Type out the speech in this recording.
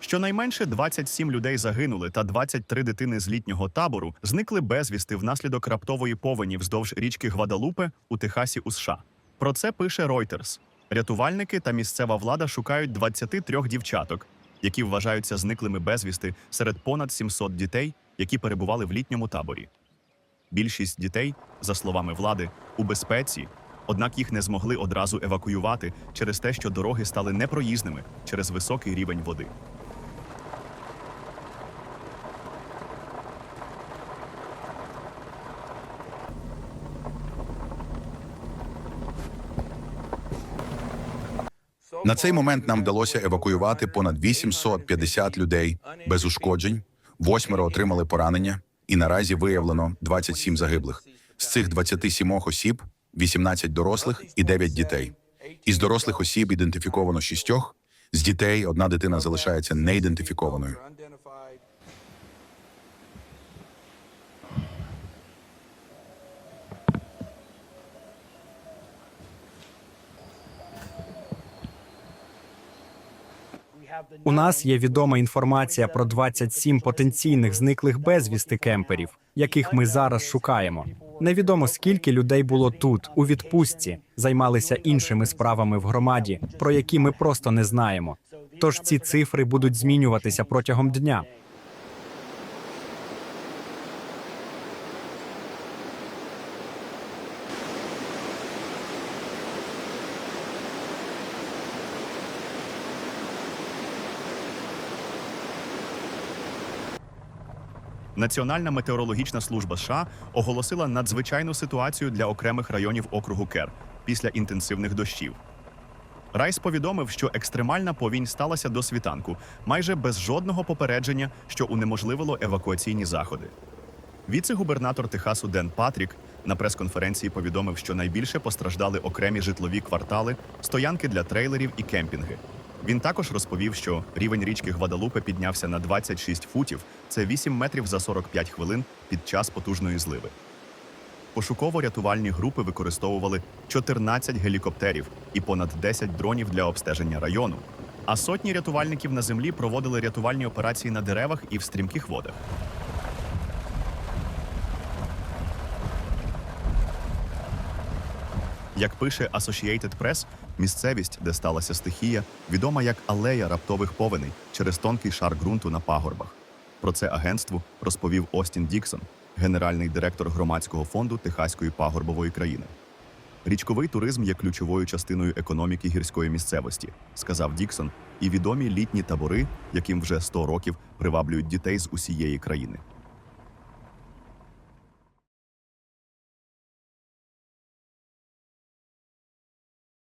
Щонайменше 27 людей загинули, та 23 дитини з літнього табору зникли безвісти внаслідок раптової повені вздовж річки Гвадалупе у Техасі у США. Про це пише Reuters. Рятувальники та місцева влада шукають 23 дівчаток, які вважаються зниклими безвісти серед понад 700 дітей, які перебували в літньому таборі. Більшість дітей, за словами влади, у безпеці, однак їх не змогли одразу евакуювати через те, що дороги стали непроїзними через високий рівень води. На цей момент нам вдалося евакуювати понад 850 людей без ушкоджень. Восьмеро отримали поранення, і наразі виявлено 27 загиблих. З цих 27 осіб 18 дорослих і 9 дітей. Із дорослих осіб ідентифіковано шістьох. З дітей одна дитина залишається неідентифікованою. У нас є відома інформація про 27 потенційних зниклих безвісти кемперів, яких ми зараз шукаємо. Невідомо скільки людей було тут, у відпустці, займалися іншими справами в громаді, про які ми просто не знаємо. Тож ці цифри будуть змінюватися протягом дня. Національна метеорологічна служба США оголосила надзвичайну ситуацію для окремих районів округу Кер після інтенсивних дощів. Райс повідомив, що екстремальна повінь сталася до світанку, майже без жодного попередження, що унеможливило евакуаційні заходи. Віце-губернатор Техасу Ден Патрік на прес-конференції повідомив, що найбільше постраждали окремі житлові квартали, стоянки для трейлерів і кемпінги. Він також розповів, що рівень річки Гвадалупе піднявся на 26 футів, це 8 метрів за 45 хвилин під час потужної зливи. Пошуково-рятувальні групи використовували 14 гелікоптерів і понад 10 дронів для обстеження району. А сотні рятувальників на землі проводили рятувальні операції на деревах і в стрімких водах. Як пише Associated Press, місцевість, де сталася стихія, відома як алея раптових повеней через тонкий шар ґрунту на пагорбах. Про це агентству розповів Остін Діксон, генеральний директор громадського фонду Техаської пагорбової країни. Річковий туризм є ключовою частиною економіки гірської місцевості, сказав Діксон, і відомі літні табори, яким вже 100 років приваблюють дітей з усієї країни.